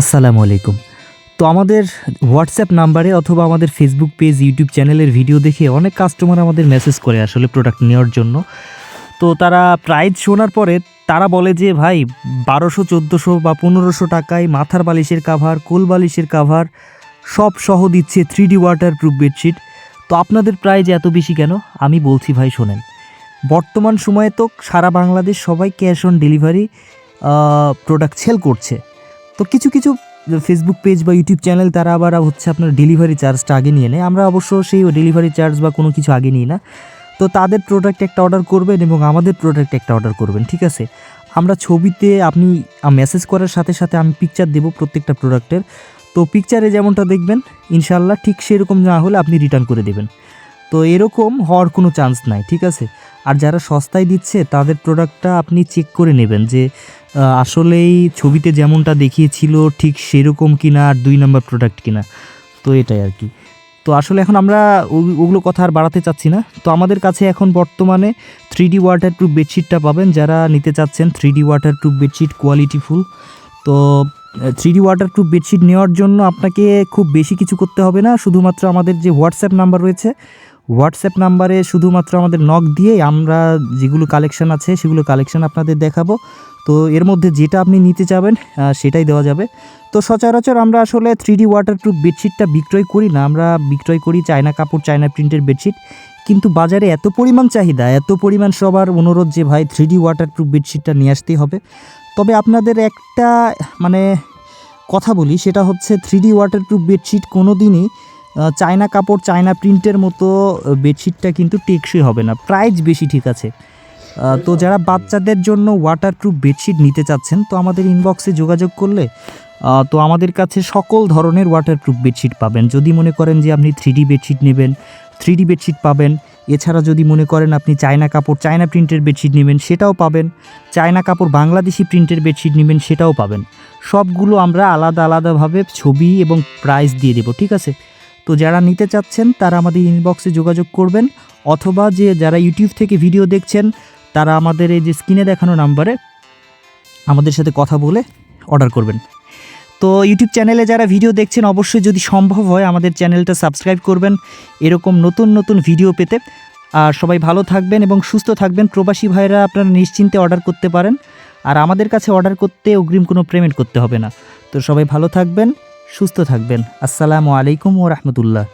আসসালামু আলাইকুম। তো আমাদের হোয়াটসঅ্যাপ নাম্বারে অথবা আমাদের ফেসবুক পেজ ইউটিউব চ্যানেলের ভিডিও দেখে অনেক কাস্টমার আমাদের মেসেজ করে আসলে প্রোডাক্ট নেওয়ার জন্য। তো তারা প্রাইজ শোনার পরে তারা বলে যে, ভাই, বারোশো, চোদ্দোশো বা পনেরোশো টাকায় মাথার বালিশের কাভার কোল বালিশের কাভার সব সহ দিচ্ছে three D waterproof bedsheet তো আপনাদের প্রাইজ এত বেশি কেন? আমি বলছি, ভাই, শোনেন, বর্তমান সময়ে তো সারা বাংলাদেশ সবাই cash on delivery product sell করছে। তো কিছু কিছু ফেসবুক পেজ বা ইউটিউব চ্যানেল তারা আবার হচ্ছে আপনার ডেলিভারি চার্জটা আগে নিয়ে নেয়। আমরা অবশ্য সেই ডেলিভারি চার্জ বা কোনো কিছু আগে নিই না। তো তাদের প্রোডাক্ট একটা অর্ডার করবেন এবং আমাদের প্রোডাক্ট একটা অর্ডার করবেন, ঠিক আছে? আমরা ছবিতে আপনি মেসেজ করার সাথে সাথে আমি পিকচার দেবো প্রত্যেকটা প্রোডাক্টের তো পিকচারে যেমনটা দেখবেন ইনশাল্লাহ ঠিক সেরকম না হলে আপনি রিটার্ন করে দেবেন। তো এরকম হওয়ার কোনো চান্স নাই, ঠিক আছে? আর যারা সস্তায় দিচ্ছে, তাদের প্রোডাক্টটা আপনি চেক করে নেবেন যে আসলেই ছবিতে যেমনটা দেখিয়েছিল ঠিক সেরকম কিনা আর দুই নম্বর প্রোডাক্ট কিনা, তো এটাই আর কি। তো আসলে এখন আমরা ওগুলো কথা আর বাড়াতে চাচ্ছি না। তো আমাদের কাছে এখন বর্তমানে থ্রি ডি ওয়াটার প্রুফ বেডশিটটা পাবেন যারা নিতে চাচ্ছেন three D waterproof bedsheet qualityful তো three D waterproof bedsheet নেওয়ার জন্য আপনাকে খুব বেশি কিছু করতে হবে না, শুধুমাত্র আমাদের যে হোয়াটসঅ্যাপ নাম্বার রয়েছে হোয়াটসঅ্যাপ নাম্বারে শুধুমাত্র আমাদের নক দিয়ে আমরা যেগুলো কালেকশান আছে সেগুলো কালেকশান আপনাদের দেখাবো। তো এর মধ্যে যেটা আপনি নিতে চাবেন সেটাই দেওয়া যাবে। তো সচরাচর আমরা আসলে থ্রি ডি ওয়াটারপ্রুফ বেডশিটটা বিক্রয় করি না, আমরা বিক্রয় করি চায়না কাপড়, চায়না প্রিন্টের বেডশিট কিন্তু বাজারে এত পরিমাণ চাহিদা, এত পরিমাণ সবার অনুরোধ যে ভাই থ্রি ডি ওয়াটারপ্রুফ বেডশিটটা নিয়ে আসতেই হবে। তবে আপনাদের একটা মানে কথা বলি, সেটা হচ্ছে থ্রি ডি ওয়াটারপ্রুফ বেডশিট কোনো দিনই চায়না কাপড়, চায়না প্রিন্টের মতো বেডশিটটা কিন্তু টেকসই হবে না। প্রাইস বেশি ঠিক আছে। তো যারা বাচ্চাদের জন্য ওয়াটারপ্রুফ বেডশিট নিতে চাচ্ছেন, তো আমাদের ইনবক্সে যোগাযোগ করলে তো আমাদের কাছে সকল ধরনের ওয়াটারপ্রুফ বেডশিট পাবেন। যদি মনে করেন যে আপনি থ্রি বেডশিট নেবেন থ্রি বেডশিট পাবেন, এছাড়া যদি মনে করেন আপনি চায়না কাপড়, চায়না প্রিন্টের বেডশিট নেবেন, সেটাও পাবেন। চায়না কাপড় বাংলাদেশি প্রিন্টের বেডশিট নেবেন, সেটাও পাবেন। সবগুলো আমরা আলাদা আলাদাভাবে ছবি এবং প্রাইস দিয়ে দেবো, ঠিক আছে? তো যারা নিতে চাচ্ছেন, তারা আমাদের ইনবক্সে যোগাযোগ করবেন, অথবা যে যারা ইউটিউব থেকে ভিডিও দেখছেন তারা আমাদের এই যে স্ক্রিনে দেখানো নাম্বারে আমাদের সাথে কথা বলে অর্ডার করবেন। তো ইউটিউব চ্যানেলে যারা ভিডিও দেখছেন, অবশ্যই যদি সম্ভব হয় আমাদের চ্যানেলটা সাবস্ক্রাইব করবেন। এরকম নতুন নতুন ভিডিও পেতে। আর সবাই ভালো থাকবেন এবং সুস্থ থাকবেন। প্রবাসী ভাইরা আপনারা নিশ্চিন্তে অর্ডার করতে পারেন। আর আমাদের কাছে অর্ডার করতে অগ্রিম কোনো পেমেন্ট করতে হবে না। তো সবাই ভালো থাকবেন, সুস্থ থাকবেন। আসসালামু আলাইকুম ও রহমতুল্লাহ।